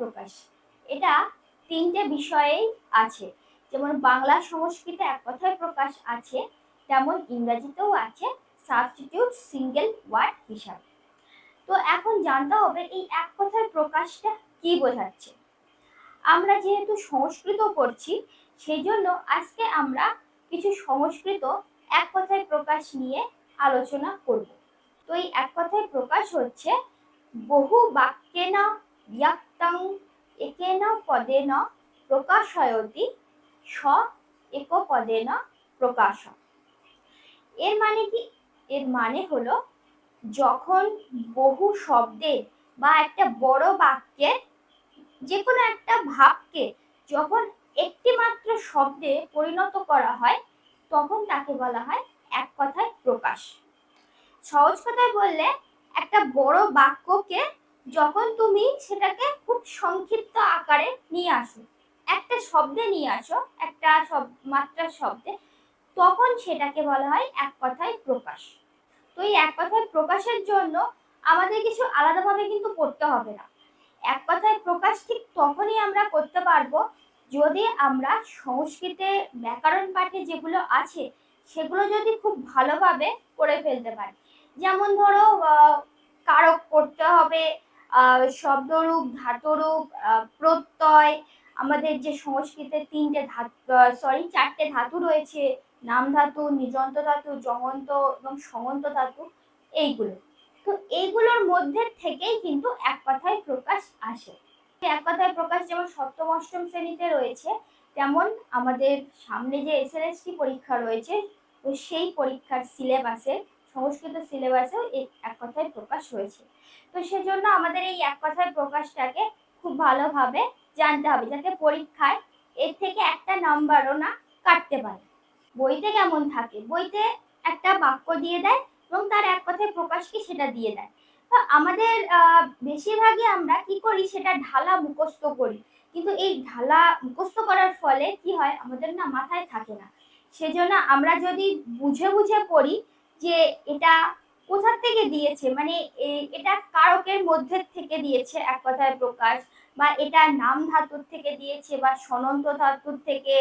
প্রকাশ। এটা তিনটে বিষয়েই আছে। যেমন বাংলা সংস্কৃতে এক কথায় প্রকাশ আছে, তেমন ইংরাজিতেও আছে সাবস্টিটিউট সিঙ্গেল ওয়ার্ড হিসাবে। তো এখন জানতে হবে এই এক কথায় প্রকাশটা কি বোঝাচ্ছে? আমরা যেহেতু সংস্কৃত পড়ছি সেই জন্য আজকে আমরা কিছু সংস্কৃত এক কথায় প্রকাশ নিয়ে আলোচনা করব। তো এই এক কথায় প্রকাশ হচ্ছে, বহু বাক্যেন ব্যক্তং একেন পদেন প্রকাশয়তি, স এক পদেন প্রকাশ। এর মানে কি? এর মানে হলো, যখন বহু শব্দে বা একটা বড় বাক্যের যে কোনো একটা ভাবকে যখন একটি মাত্র শব্দে পরিণত করা হয়, তখন তাকে বলা হয় এক কথায় প্রকাশ। সহজ কথায় বললে, একটা বড় বাক্যকে যখন তুমি সেটাকে খুব সংক্ষিপ্ত আকারে নিয়ে আসো, একটা শব্দে নিয়ে আসো, একটা সব মাত্রার শব্দে, তখন সেটাকে বলা হয় এক কথায় প্রকাশ। তো এই এক কথায় প্রকাশের জন্য আমাদের কিছু আলাদাভাবে কিন্তু করতে হবে না। এক কথায় প্রকাশ ঠিক তখনই আমরা করতে পারব যদি আমরা সংস্কৃতে ব্যাকরণ পাঠে যেগুলো আছে, সেগুলো যদি খুব ভালোভাবে করে ফেলতে পারি। যেমন ধরো কারক করতে হবে শব্দরূপ, ধাতুরূপ প্রত্যয়, আমাদের যে সংস্কৃতে তিনটে ধাতু সরি চারটে ধাতু রয়েছে, নাম ধাতু, নিজন্ত ধাতু, জমন্ত এবং সমন্ত ধাতু, এইগুলো। তো এইগুলোর মধ্যে থেকেই কিন্তু এক কথায় প্রকাশ আসে। এক কথায় প্রকাশ যেমন সপ্তম, অষ্টম শ্রেণীতে রয়েছে, তেমন আমাদের সামনে যে এসএলএসটি পরীক্ষা রয়েছে, তো সেই পরীক্ষার সিলেবাসে সংস্কৃত সিলেবাসেও এই এক কথায় প্রকাশ হয়েছে। তো সেজন্য আমাদের এই এক কথায় প্রকাশটাকে খুব ভালোভাবে জানতে হবে, যাতে পরীক্ষায় এর থেকে একটা নাম্বারও না কাটতে পারে। বইতে কেমন থাকে? বইতে একটা বাক্য দিয়ে দেয় এবং তার এক কথায় প্রকাশ কি সেটা দিয়ে দেয়। তো আমাদের বেশিরভাগই আমরা কি করি? সেটা ঢালা মুখস্থ করি। কিন্তু এই ঢালা মুখস্থ করার ফলে কি হয়? আমাদের না মাথায় থাকে না। সেজন্য আমরা যদি বুঝে বুঝে পড়ি যে এটা কোথা থেকে দিয়েছে? মানে এটা কারকের মধ্যে থেকে দিয়েছে এক কথায় প্রকাশ, বা এটা নাম ধাতুর থেকে দিয়েছে, বা সনন্ত ধাতুর থেকে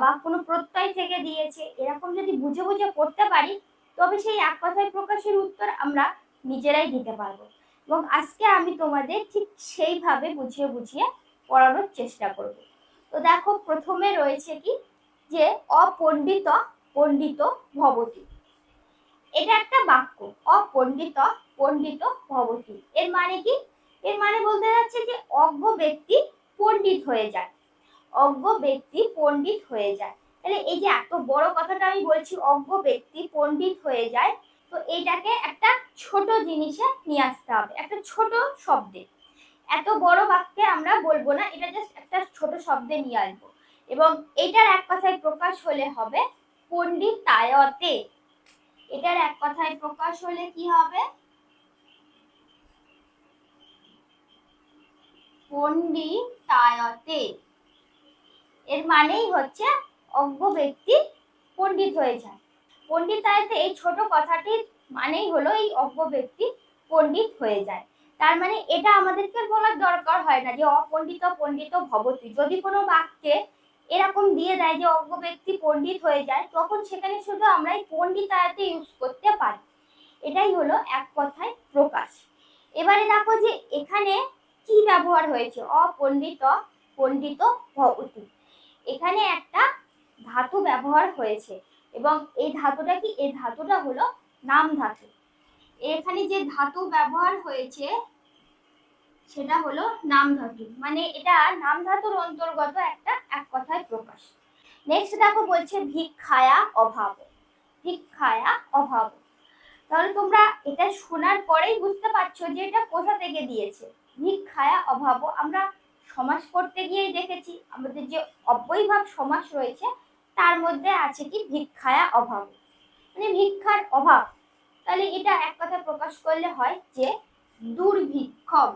বা কোনো প্রত্যয় থেকে দিয়েছে, এরকম যদি বুঝে বুঝে পড়তে পারি, তবে সেই এক কথায় প্রকাশের উত্তর আমরা নিজেরাই দিতে পারব। এবং আজকে আমি তোমাদের ঠিক সেইভাবে বুঝিয়ে বুঝিয়ে পড়ানোর চেষ্টা করব। তো দেখো, প্রথমে রয়েছে কি? যে অপণ্ডিত, পণ্ডিত ভবতি। এটা একটা বাক্য, অপণ্ডিত, পণ্ডিত ভবতি। এর মানে কি? এর মানে বলতে যাচ্ছে যে অজ্ঞ ব্যক্তি পণ্ডিত হয়ে যায়। অজ্ঞ ব্যক্তি পণ্ডিত হয়ে যায়। তাহলে এই যে এত বড় কথাটা আমি বলছি, অজ্ঞ ব্যক্তি পণ্ডিত হয়ে যায়, তো এইটাকে একটা ছোট জিনিসে নিয়ে আসতে হবে, একটা ছোট শব্দে। এত বড় বাক্যে আমরা বলব না, এটা জাস্ট একটা ছোট শব্দে নিয়ে আসব। এবং এটার এক কথায় প্রকাশ হলে হবে, পণ্ডিতায়তে। এটার এক কথায় প্রকাশ হলে কি হবে? পণ্ডিতায়তে। এর মানেই হচ্ছে অজ্ঞ ব্যক্তি পণ্ডিত হয়ে যায়। পণ্ডিতায়তে এই ছোট কথাটির মানেই হলো এই অজ্ঞ ব্যক্তি পণ্ডিত হয়ে যায়। তার মানে এটা আমাদেরকে বলার দরকার হয় না যে অপণ্ডিত পণ্ডিত ভবতি। যদি কোনো বাক্যে এরকম দিয়ে দেয় যে অজ্ঞ ব্যক্তি পণ্ডিত হয়ে যায়, তখন সেখানে শুধু আমরা এই পণ্ডিতায়তে ইউজ করতে পারি। এটাই হলো এক কথায় প্রকাশ। এবারে দেখো যে এখানে কি ব্যবহার হয়েছে? অপণ্ডিত, পণ্ডিত ভবতি। এখানে একটা ধাতু ব্যবহার হয়েছে এবং এই ধাতুটা কি? এই ধাতুটা হলো নাম ধাতু। এখানে যে ধাতু ব্যবহার হয়েছে সেটা হলো নাম ধাতু মানে এটা নাম ধাতুর অন্তর্গত একটা, এক কথায় প্রকাশ। নেক্সট দেখো বলছে ভিক্ষায়া অভাব। ভিক্ষায়া অভাব। তাহলে তোমরা এটা শোনার পরেই বুঝতে পারছ যে এটা কোথা থেকে দিয়েছে। ভিক্ষায়া অভাব। আমরা সমাস করতে গিয়েই দেখেছি, আমাদের যে অব্যয়ভাব সমাস রয়েছে, তার মধ্যে আছে কি ভিক্ষায়া অভাব। মানে ভিক্ষার অভাব। তাহলে এটা এক কথা প্রকাশ করলে হয় যে দুর্ভিক্ষম।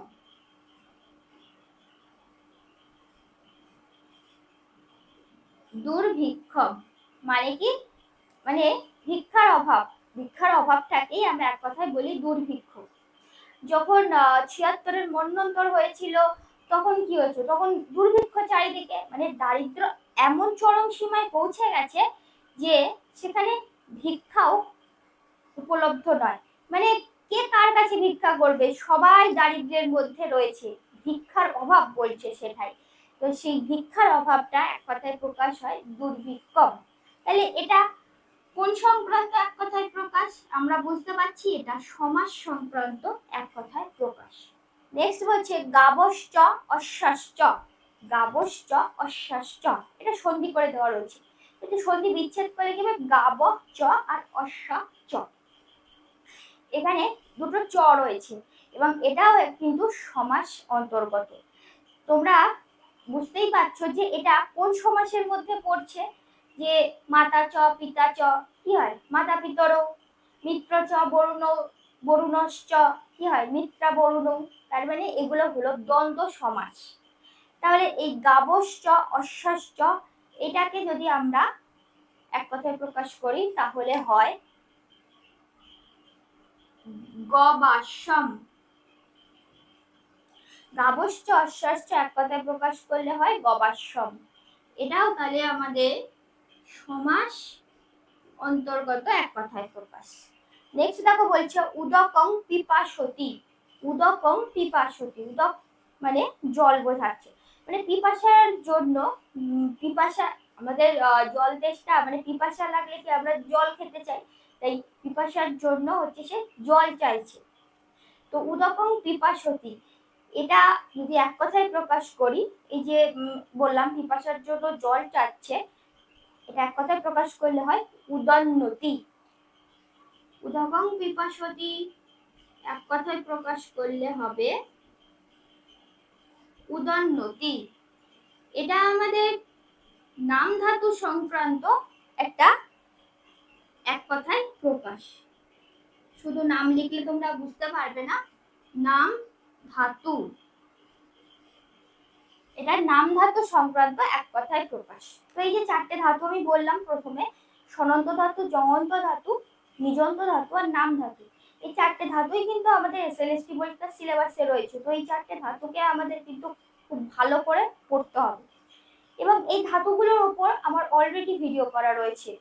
দুর্ভিক্ষম। মানে কি? মানে ভিক্ষার অভাব। ভিক্ষার অভাবটাকেই আমরা এক কথায় বলি দুর্ভিক্ষ যখন ছিয়াত্তরের মন্বন্তর হয়েছিল, তখন কি হয়েছে? তখন দুর্ভিক্ষ চারিদিকে মানে দারিদ্র এমন চরম সীমায় পৌঁছে গেছে যে সেখানে ভিক্ষাও উপলব্ধ নয়। মানে কে কার কাছে ভিক্ষা করবে? সবাই দারিদ্র্যের মধ্যে রয়েছে। ভিক্ষার অভাব বলছে সেটাই। তো সেই ভিক্ষার অভাবটা এক কথায় প্রকাশ হয় দুর্ভিক্ষম। তাহলে এটা কোন সংক্রান্ত এক কথায় প্রকাশ? আমরা বুঝতে পারছি এটা সমাজ সংক্রান্ত এক কথায় প্রকাশ। নেক্সট হচ্ছে গাবশ্চ অশ্বাশ্চ। গাবশ্চ অশ্বাশ্চ। এটা সন্ধি করে দেওয়া রয়েছে। কিন্তু সন্ধি বিচ্ছেদ করে কি গাব চ আর অশ্বা চ এখানে দুটো চ রয়েছে এবং এটাও কিন্তু সমাস অন্তর্গত। তোমরা বুঝতেই পারছ যে এটা কোন সমাসের মধ্যে পড়ছে? যে মাতা চ, পিতা চ, কি হয়? মাতা পিতর, মিত্র চ, বরুণ, বরুণশ্চ, কি হয়? মিত্রা, বরুণ। তার মানে এগুলো হলো দ্বন্দ্ব সমাস। তাহলে এই গাবশ্চ, অশ্বাশ্চ, এটাকে যদি আমরা এক কথায় প্রকাশ করি, তাহলে হয় গবাসম। গাবশ্চ অশ্বাশ্চ এক কথায় প্রকাশ করলে হয় গবাসম এটাও তাহলে আমাদের সমাস অন্তর্গত এক কথায় প্রকাশ। নেক্সট দেখো বলছে, উদকং পিপাসতি। উদকং পিপাসতি। উদক মানে জল বোঝাচ্ছে। মানে পিপাসার জন্য পিপাসা, আমাদের জল তেষ্টা মানে পিপাসা লাগলে কি আমরা জল খেতে চাই? তাই পিপাসার জন্য হচ্ছে সে জল চাইছে। তো উদকং পিপাসতি। এটা যদি এক কথায় প্রকাশ করি, এই যে বললাম পিপাসার জন্য জল চাচ্ছে, এটা এক কথায় প্রকাশ করলে হয় উদন্নতি। উদকং পিপাসতি এক কথায় প্রকাশ করলে হবে উদন্নতি। এটা আমাদের নাম ধাতু সংক্রান্ত একটা এক কথায় প্রকাশ। শুধু নাম লিখলে তোমরা বুঝতে পারবে না, নাম ধাতু। এটা নাম ধাতু সংক্রান্ত এক কথায় প্রকাশ। তো এই যে চারটে ধাতু আমি বললাম প্রথমে, সনন্ত ধাতু জমন্ত ধাতু, নিজন্ত ধাতু আর নাম ধাতু। এই চারটে ধাতুই কিন্তু আমাদের এস এল এস টি পরীক্ষার সিলেবাসে রয়েছে। তো এই চারটে ধাতুকে আমাদের কিন্তু খুব ভালো করে পড়তে হবে। এবং এই ধাতুগুলোর উপর আমার অলরেডি ভিডিও করা রয়েছে।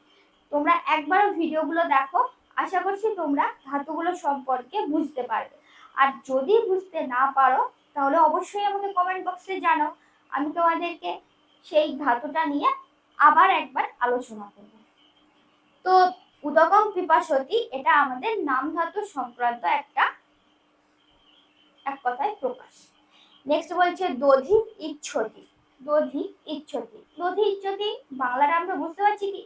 তোমরা একবারও ভিডিওগুলো দেখো, আশা করছি তোমরা ধাতুগুলো সম্পর্কে বুঝতে পারবে। আর যদি বুঝতে না পারো, তাহলে অবশ্যই আমাকে কমেন্ট বক্সে জানাও। আমি তোমাদেরকে সেই ধাতুটা নিয়ে আবার একবার আলোচনা করব। তো উদকম পিপাসতি, এটা আমাদের নাম ধাতু সংক্রান্ত একটা, এক কথায় প্রকাশ। নেক্সট বলছে দধি ইচ্ছতি। দধি ইচ্ছতি। দধি ইচ্ছতি বাংলাটা আমরা বুঝতে পারছি কি?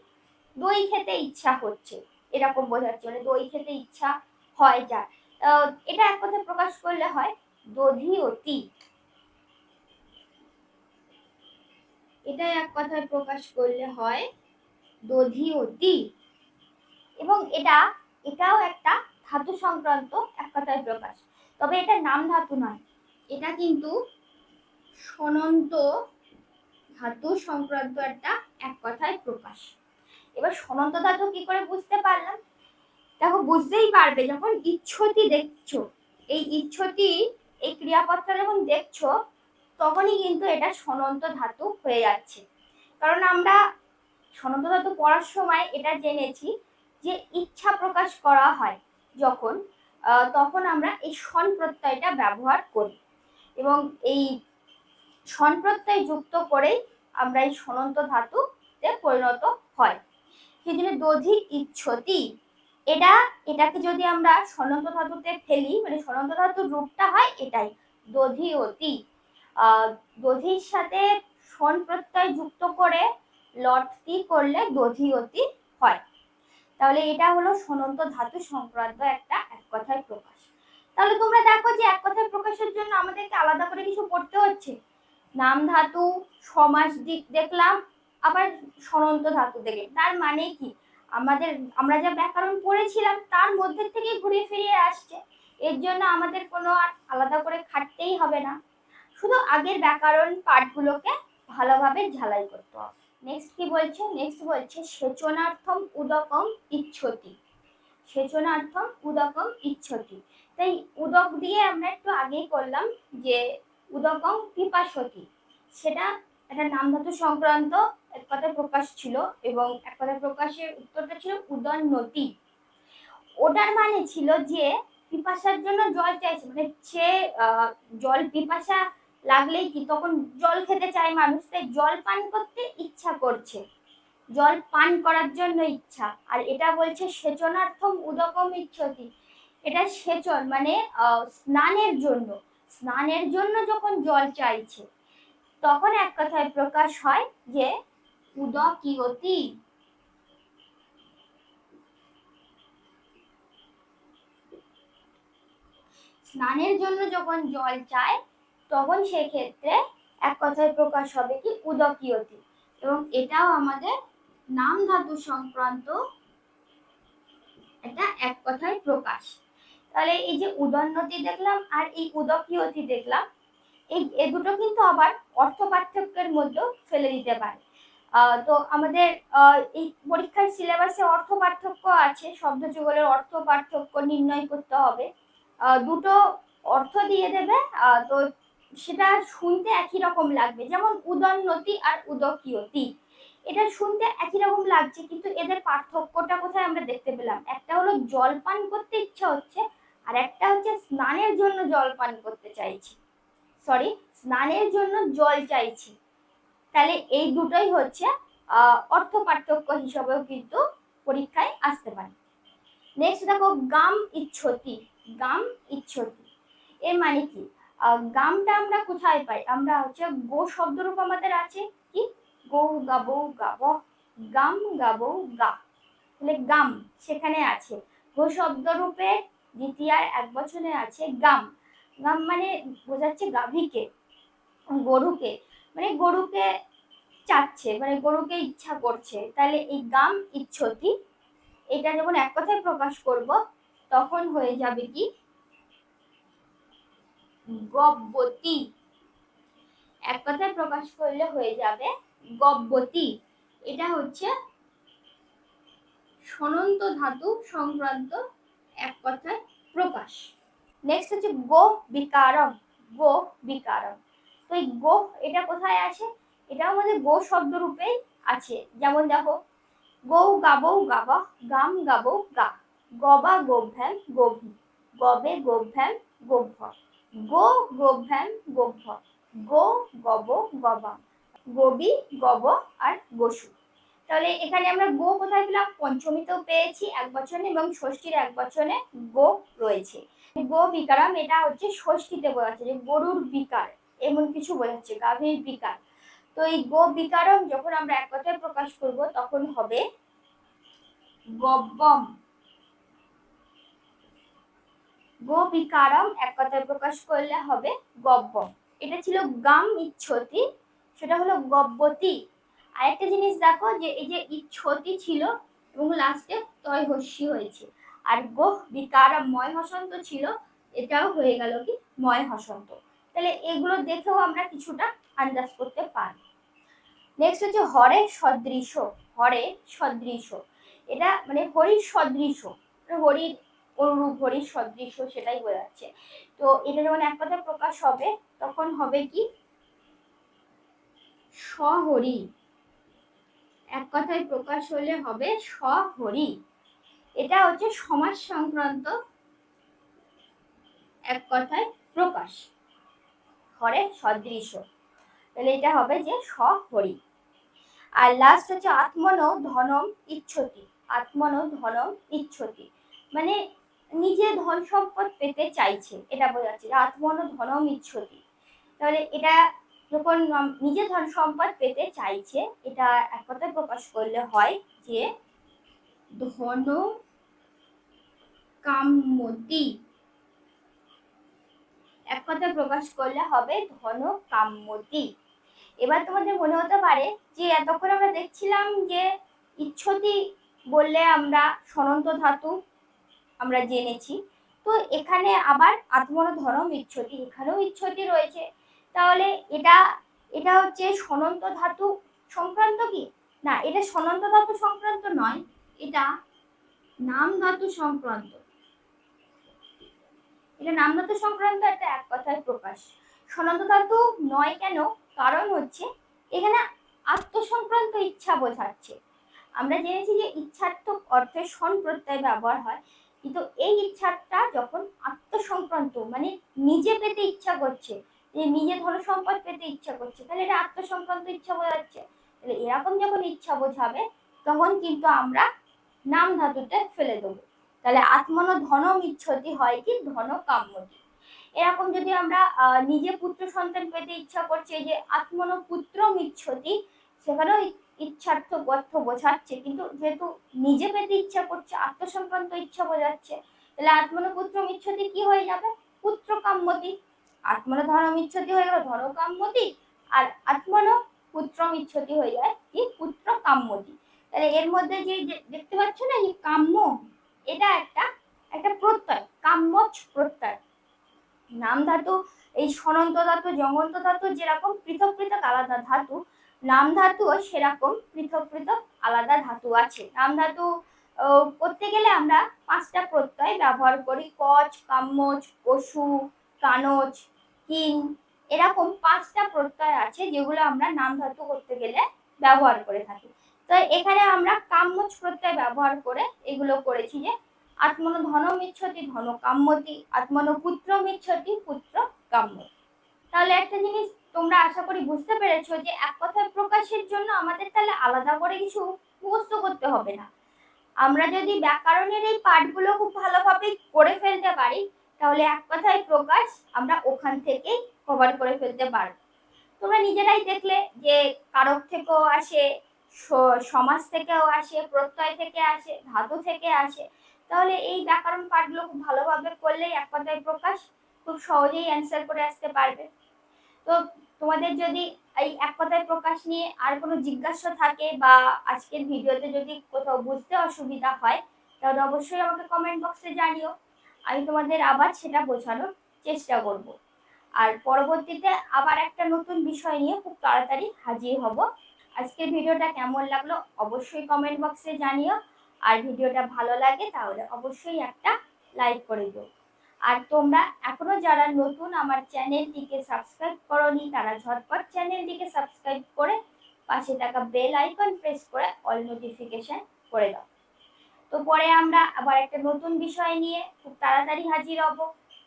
দই খেতে ইচ্ছা হচ্ছে। এরকম বোঝাচ্ছে। মানে দই খেতে ইচ্ছা হয় যা এটা এক কথায় প্রকাশ করলে হয় দধি অতি এটা এক কথায় প্রকাশ করলে হয় দধি অতি এবং এটা, এটাও একটা ধাতু সংক্রান্ত এক কথায় প্রকাশ। তবে এটা নাম ধাতু নয়। এটা কিন্তু সনন্ত ধাতু সংক্রান্ত একটা এক কথায় প্রকাশ। এবার সনন্ত ধাতু কি করে বুঝতে পারলাম? দেখো বুঝতেই পারবে, যখন ইচ্ছতি দেখছ, এই ইচ্ছতি, এই ক্রিয়াপদটা যখন দেখছ, তখনই কিন্তু এটা সনন্ত ধাতু হয়ে যাচ্ছে। কারণ আমরা সনন্ত ধাতু পড়ার সময় এটা জেনেছি যে ইচ্ছা প্রকাশ করা হয় যখন তখন আমরা এই সন প্রত্যয়টা ব্যবহার করি। এবং এই সন প্রত্যয় যুক্ত করেই আমরা এই সনন্ত ধাতুতে পরিণত হয়। সেই জন্য দধি ইচ্ছতি। এটা, এটাকে যদি আমরা সনন্ত ধাতুতে ফেলি মানে সনন্ত ধাতুর রূপটা হয় এটাই, দধি অতি। দধির সাথে সন প্রত্যয় যুক্ত করে লটতি করলে দধি অতি হয়। তাহলে এটা হলো সনন্ত ধাতু সংক্রান্ত একটা এক কথায় প্রকাশ। তাহলে তোমরা দেখো যে এক কথায় প্রকাশের জন্য আমাদেরকে আলাদা করে কিছু পড়তে হচ্ছে। নাম ধাতু, সমাস দিক দেখলাম, আবার সনন্ত ধাতু দেখলাম। তার মানে কি? আমাদের, আমরা যা ব্যাকরণ পড়েছিলাম তার মধ্যে থেকে ঘুরে ফিরিয়ে আসছে। এর জন্য আমাদের কোনো আর আলাদা করে খাটতেই হবে না। শুধু আগের ব্যাকরণ পাঠগুলোকে ভালোভাবে ঝালাই করতে হবে। নেক্সট কি বলছে? নেক্সট বলছে, সেচনার্থম উদকম ইচ্ছতি। সেচনার্থম উদকম ইচ্ছতি। তাই উদক দিয়ে আমরা একটু আগেই করলাম যে উদকম পিপাসতি। সেটা একটা নাম ধাতু সংক্রান্ত এক কথায় প্রকাশ ছিল এবং এক কথায় প্রকাশের উত্তরটা ছিল উদন্নতি ওটার মানে ছিল যে পিপাসার জন্য জল চাইছে মানে সে জল পিপাসা লাগলেই কি তখন জল খেতে চায় মানুষ, তাই জল পান করতে ইচ্ছা করছে। জল পান করার জন্য ইচ্ছা। আর এটা বলছে সেচনার্থম উদকম ইচ্ছতি। এটা সেচন মানে স্নানের জন্য। স্নানের জন্য যখন জল চাইছে তখন এক কথায় প্রকাশ হয় যে উদকিয়তি স্নানের জন্য যখন জল চায়, তখন সেক্ষেত্রে এক কথায় প্রকাশ হবে কি উদকীয়তি এবং এটাও আমাদের নাম ধাতু সংক্রান্ত এটা এক কথায় প্রকাশ। তাহলে এই যে উদন্নতি দেখলাম আর এই উদকীয়তি দেখলাম এই, এ দুটো কিন্তু আবার অর্থ পার্থক্যের মধ্যেও ফেলে দিতে পারে। তো আমাদের এই পরীক্ষার সিলেবাসে অর্থ পার্থক্য আছে, শব্দ যুগলের অর্থ পার্থক্য নির্ণয় করতে হবে। দুটো অর্থ দিয়ে দেবে তো সেটা শুনতে একই রকম লাগবে, যেমন উদন্নতি আর উদকীয়তি। এটা শুনতে একই রকম লাগছে, কিন্তু এদের পার্থক্যটা কোথায় আমরা দেখতে পেলাম? একটা হলো জল পান করতে ইচ্ছা হচ্ছে, আর একটা হচ্ছে স্নানের জন্য জল পান করতে চাইছি। সরি স্নানের জন্য জল চাইছি। তাহলে এই দুটোই হচ্ছে অর্থ পার্থক্য হিসাবেও কিন্তু পরীক্ষায় আসতে পারে। নেক্সট দেখো, গাম ইচ্ছতি গাম ইচ্ছতি। এর মানে কি? গামটা আমরা কোথায় পাই? আমরা হচ্ছে গো শব্দরূপ আমাদের আছে কি? গৌ গাবো গাব গাম গাবো গা। তাহলে গাম সেখানে আছে। গো শব্দরূপে দ্বিতীয়ার এক বছরে আছে গাম। গাম মানে বোঝাচ্ছে গাভীকে, গরুকে মানে গরুকে চাচ্ছে মানে গরুকে ইচ্ছা করছে। তাহলে এই গাম ইচ্ছতি, এটা যখন এক কথায় প্রকাশ করব, তখন হয়ে যাবে কি? গব্বতি। এক কথায় প্রকাশ করলে হয়ে যাবে গব্বতি। এটা হচ্ছে সনন্ত ধাতু সংক্রান্ত এক কথায় প্রকাশ। নেক্সট হচ্ছে গো বিকারম। গো বিকারম। তো এই গো এটা কোথায় আছে? এটাও আমাদের গো শব্দ রূপেই আছে। যেমন দেখো, গৌ গাবৌ গাবা, গাম গাবৌ গা। গবা গোভ্যাম গোভি। গবে গোভ্যাম গোভ্য গো গোভ্যাম গোভ্য গো গব গবা। গবি গব আর গসু। তাহলে এখানে আমরা গো কোথায় পেলাম? পঞ্চমীতেও পেয়েছি এক বছরে এবং ষষ্ঠীর এক বছরে গো রয়েছে। গো বিকারাম, এটা হচ্ছে ষষ্ঠীতে বোঝাচ্ছে যে গরুর বিকার, এমন কিছু বোঝাচ্ছে গাভীর বিকার। তো এই গো বিকারম যখন আমরা এক কথায় প্রকাশ করব, তখন হবে গব্বম। গো বিকারম এক কথায় প্রকাশ করলে হবে গব্বম। এটা ছিল গাম ইচ্ছতি, সেটা হলো গব্বতি। আরেকটা জিনিস দেখো যে এই যে ইচ্ছতি ছিল, এবং লাস্টে তয় হস্যি হয়েছে। আর গোহ বিকারম ময় হসন্ত ছিল, এটাও হয়ে গেল কি ময় হসন্ত। তাহলে এগুলো দেখেও আমরা কিছুটা আন্দাজ করতে পারি নেক্সট হচ্ছে হরে সদৃশ হরে সদৃশ। এটা মানে হরির সদৃশ হরির অনুরূপ হরির সদৃশ সেটাই বোঝাচ্ছে তো এটা যখন এক কথায় প্রকাশ হবে, তখন হবে কি? সহরি। এক কথায় প্রকাশ হলে হবে সহরি। এটা হচ্ছে সমাজ সংক্রান্ত এক কথায় প্রকাশ। হরে সদৃশ। তাহলে এটা হবে যে সহরি আর লাস্ট হচ্ছে আত্মন ধনম ইচ্ছতি। আত্মন ধনম ইচ্ছতি। মানে নিজে ধন সম্পদ পেতে চাইছে, এটা বোঝাচ্ছে আত্মন ধনম ইচ্ছতি। তাহলে এটা যখন নিজে ধন সম্পদ পেতে চাইছে, এটা এক কথায় প্রকাশ করলে হয় যে ধন কাম্যতি। এক কথায় প্রকাশ করলে হবে ধন কাম্যতি। এবার তোমাদের মনে হতে পারে যে এতক্ষণ আমরা দেখছিলাম যে ইচ্ছতি বললে আমরা সনন্ত ধাতু আমরা জেনেছি। তো এখানে আবার আত্মন ধরম ইচ্ছতি, এখানেও ইচ্ছতি রয়েছে। তাহলে এটা এটা হচ্ছে সনন্ত ধাতু সংক্রান্ত কি? না, এটা সনন্ত ধাতু সংক্রান্ত নয়, এটা নাম ধাতু সংক্রান্ত। এটা নাম ধাতু সংক্রান্ত একটা এক কথায় প্রকাশ। সনন্ত ধাতু নয় কেন? কারণ হচ্ছে এখানে আত্মসংক্রান্ত ইচ্ছা বোঝাচ্ছে। আমরা জেনেছি যে ইচ্ছার্থক অর্থে সন প্রত্যয় ব্যবহার হয়। কিন্তু এই ইচ্ছাটা যখন আত্মসংক্রান্ত মানে নিজে পেতে ইচ্ছা করছে, যে নিজে ধন সম্পদ পেতে ইচ্ছা করছে, তাহলে এটা আত্মসংক্রান্ত ইচ্ছা বোঝাচ্ছে। তাহলে এরকম যখন ইচ্ছা বোঝাবে, তখন কিন্তু আমরা নাম ধাতুতে ফেলে দেবো। তাহলে আত্মন ধনম ইচ্ছতি হয় কি ধন কাম্যতি। এরকম যদি আমরা নিজে পুত্র সন্তান পেতে ইচ্ছা করছি যে আত্মন পুত্র ইচ্ছতি, সেখানেও ইচ্ছার্থ অর্থ বোঝাচ্ছে। কিন্তু যেহেতু নিজে পেতে ইচ্ছা করছে আত্মসংক্রান্ত ইচ্ছা বোঝাচ্ছে, তাহলে আত্মন পুত্র ইচ্ছতি কি হয়ে যাবে? পুত্র কাম্যতি। আত্মন ধর্ম ইচ্ছতি হয়ে গেল, ধন কাম্যতি। আর আত্মন পুত্র ইচ্ছতি হয়ে যায় কি? পুত্র কাম্যতি। তাহলে এর মধ্যে যে দেখতে পাচ্ছ না কাম্য এটা একটা একটা প্রত্যয় কাম্যচ প্রত্যয়। নাম ধাতু, এই সনন্ত ধাতু জঙ্গন্ত ধাতু যেরকম পৃথক পৃথক আলাদা ধাতু, নাম ধাতুও সেরকম পৃথক পৃথক আলাদা ধাতু আছে। নাম ধাতু করতে গেলে আমরা পাঁচটা প্রত্যয় ব্যবহার করি, কচ কাম্যচ পশু কানচ কিং, এরকম পাঁচটা প্রত্যয় আছে যেগুলো আমরা নাম ধাতু করতে গেলে ব্যবহার করে থাকি। তো এখানে আমরা কাম্যচ প্রত্যয় ব্যবহার করে এগুলো করেছি যে আত্মন ধন মিচ্ছতি ধন কাম্যতি আত্মন পুত্র মিচ্ছতি, পুত্র কাম্য। তাহলে একটা জিনিস তোমরা আশা করি বুঝতে পেরেছ যে এক কথায় প্রকাশের জন্য আমাদের তাহলে আলাদা করে কিছু মুখস্থ করতে হবে না। আমরা যদি ব্যাকরণের এই পাঠগুলো খুব ভালোভাবে করে ফেলতে পারি, তাহলে এক কথায় প্রকাশ আমরা ওখান থেকেই কভার করে ফেলতে পারব। তোমরা নিজেরাই দেখলে যে কারক থেকেও আসে সমাজ থেকেও আসে, প্রত্যয় থেকে আসে, ধাতু থেকে আসে। তাহলে এই ব্যাকরণ পাঠগুলো খুব ভালোভাবে করলেই এক কথায় প্রকাশ খুব সহজেই অ্যান্সার করে আসতে পারবে। তো তোমাদের যদি এই এক কথায় প্রকাশ নিয়ে আর কোনো জিজ্ঞাসা থাকে বা আজকের ভিডিওতে যদি কোথাও বুঝতে অসুবিধা হয়, তাহলে অবশ্যই আমাকে কমেন্ট বক্সে জানিও। আমি তোমাদের আবার সেটা বোঝানোর চেষ্টা করব। আর পরবর্তীতে আবার একটা নতুন বিষয় নিয়ে খুব তাড়াতাড়ি হাজির হব। আজকের ভিডিওটা কেমন লাগল অবশ্যই কমেন্ট বক্সে জানিও। আর ভিডিওটা ভালো লাগে তাহলে অবশ্যই একটা লাইক করে দিও। আর তোমরা এখনও যারা নতুন আমার চ্যানেলটিকে সাবস্ক্রাইব করনি, তারা ঝটপট চ্যানেলটিকে সাবস্ক্রাইব করে পাশে থাকা বেল আইকন প্রেস করে অল নোটিফিকেশন করে দাও। তো পরে আমরা আবার একটা নতুন বিষয় নিয়ে খুব তাড়াতাড়ি হাজির হব।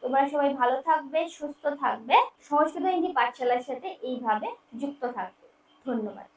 তোমরা সবাই ভালো থাকবে, সুস্থ থাকবে, সংস্কৃত হিন্দি পাঠশালার সাথে এইভাবে যুক্ত থাকবে। ধন্যবাদ।